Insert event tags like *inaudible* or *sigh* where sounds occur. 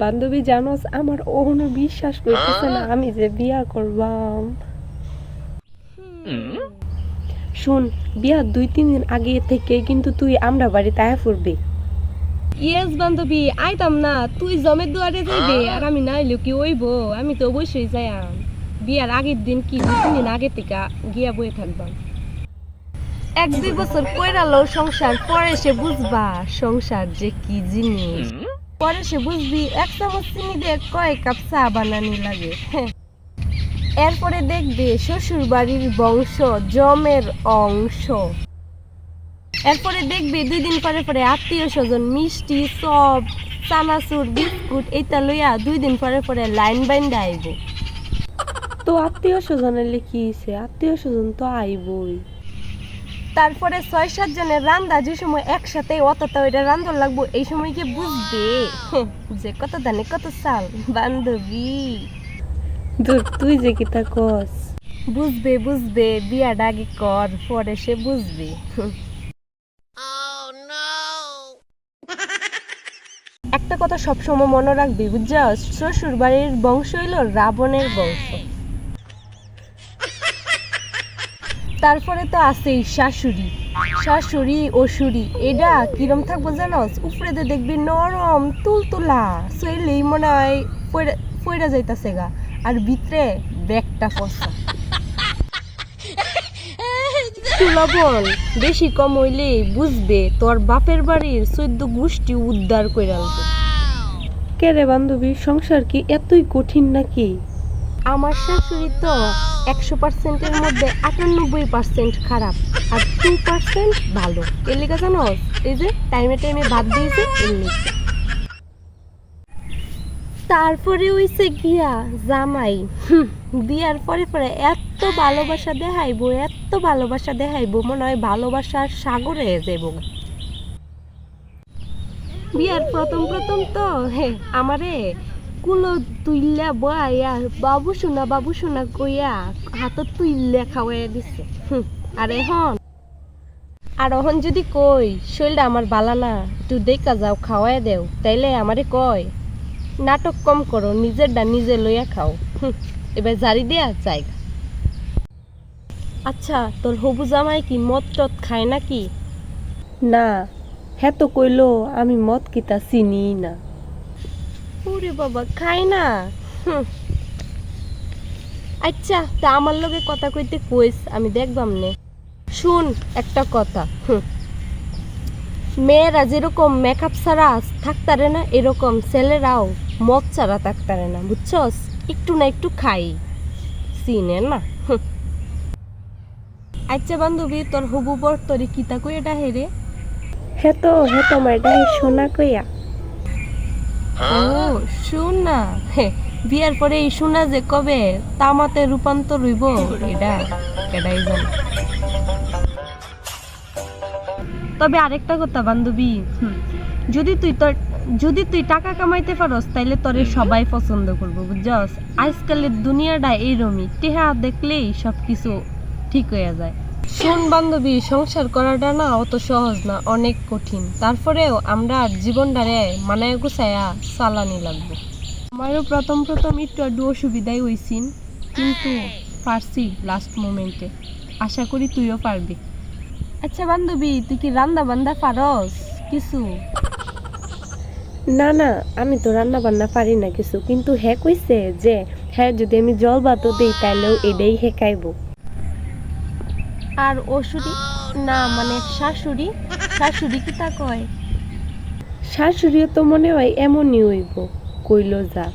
বান্ধবী জানোস আমার ওহনো বিশ্বাস করতেছে না আমি যে বিয়া করবাম শুন বিয়া দুই তিন দিন আগে থেকে কিন্তু তুই আমরা বাড়িতে আয়া পড়বি। ইয়েস বান্ধবী আইতাম না তুই জমের দুয়ারে যাইবে আর আমি না কি ওইব আমি তো অবশ্যই যাইয়াম। বিয়ার আগের দিন কি দুই তিন দিন আগে থেকে গিয়া বয়ে থাকবাম। এক দুই বছর কইরালো সংসার পরে সে বুঝবা সংসার যে কি জিনিস। পরে সে বুঝবি, এক চামচ চিনি দিয়ে কয় কাপ চা বানানি লাগে। *laughs* এরপরে দেখবে শ্বশুর বাড়ির বংশ, জমের অংশ। এরপরে দেখবে দুই দিন পরে পরে আত্মীয় স্বজন মিষ্টি সব চানাচুর, বিস্কুট, এইটা লইয়া দুই দিন পরে পরে লাইন বাইন্দা আইব। তো আত্মীয় স্বজনের হইছে, আত্মীয় স্বজন তো আইবই। তারপরে ছয় সাত জনের রান্দা যে সময় একসাথে অতটা ওইটা রান্ধন লাগবো এই সময় কি বুঝবে? যে কত দানে কত চাল বান্ধবী। দূর তুই যে কিতা কস? বুঝবে বুঝবে বিয়াটা আগে কর পরে সে বুঝবে। একটা কথা সবসময় মনে রাখবি বুঝছস? শ্বশুর বাড়ির বংশ হইল রাবণের বংশ। তারপরে তো আছেই শাশুড়ি। শাশুড়ি অসুরি এটা কিরম থাকব জানোস উপরে তো দেখবি নরম তুলতুলা শৈলেই মনে হয় পইরা যাইতাছে গা। আর ভিতরে ব্যাগটা ফসা বেশি কম হইলে বুঝবে তোর বাপের বাড়ির চোদ্দ গোষ্ঠী উদ্ধার করে আনবে কে রে বান্ধবী সংসার কি এতই কঠিন নাকি? আমার শাশুড়ি তো একশো পার্সেন্টের মধ্যে আটানব্বই পার্সেন্ট খারাপ আর টু পার্সেন্ট ভালো। এর লেগে জানো, এই যে টাইমে টাইমে ভাত দিয়েছে, এর। তারপরে হইছে গিয়া জামাই। বিয়ার পরে পরে এত ভালোবাসা দেখাইবো, এত ভালোবাসা দেখাইবো, মনে হয় ভালোবাসার সাগরে যাইব। বিয়ার প্রথম প্রথম তো, হে, আমারে কুলো তুইলা বয়া, বাবু সোনা বাবু সোনা কইয়া হাতত তুইলা খাওয়াইয়া দিছে। আর এখন? আর এখন যদি কই শরীরটা আমার বালা না একটু দেখা যাও খাওয়াই দেও, তাইলে আমারে কয়, নাটক কম করো নিজেরটা নিজে লইয়া খাও। এবার জারি দেয়া জায়গা আচ্ছা তোর হবু জামাই কি মদ টদ খায় নাকি? না হ্যাঁ তো কইলো, আমি মদ কিতা চিনি না। ওরে বাবা, খাই না। আচ্ছা তা আমার লগে কথা কইতে কইস, আমি দেখবাম নে শুন, একটা কথা। মেয়েরা যেরকম মেকআপ ছাড়া থাকতারে না, এরকম ছেলেরাও মদ ছাড়া থাকতারে না, বুঝছস একটু না একটু খাই চিনে না। আচ্ছা বান্ধবী, তোর হবু বর তোরে কিতা কই এটা হেরে হ্যাঁ তো হ্যাঁ তো মাইটা সোনা কইয়া ও শুন না হে, বিয়ার পরে এই শোনা যে কবে তামাতে রূপান্তর হইব। এটা এটাই জানি। তবে আরেকটা কথা বান্ধবী। যদি তুই তোর যদি তুই টাকা কামাইতে পারস তাইলে তোরে সবাই পছন্দ করব বুঝছস? আজকালের দুনিয়াটা এইরমই। টেহা দেখলেই সব কিছু ঠিক হয়ে যায়। শোন বান্ধবী সংসার করাটা না অত সহজ না অনেক কঠিন। তারপরেও আমরা জীবনটারে মানায় গুছায়া চালানি লাগবে। আমারও প্রথম প্রথম একটু একটু অসুবিধাই হইছিন কিন্তু পারছি লাস্ট মোমেন্টে আশা করি তুইও পারবি। আচ্ছা বান্ধবী তুই কি রান্না বান্দা পারস? কিছু? না না আমি তো রান্না বান্না পারি না কিছু কিন্তু হ্যাঁ কইছে যে হ্যাঁ যদি আমি জল ভাতও দিই তাহলেও এটাই হেকাইবো আর ওষুধি না মানে শাশুড়ি? শাশুড়ি কি তা কয়? শাশুড়িও তো মনে হয় এমনই হইব, কইল যা।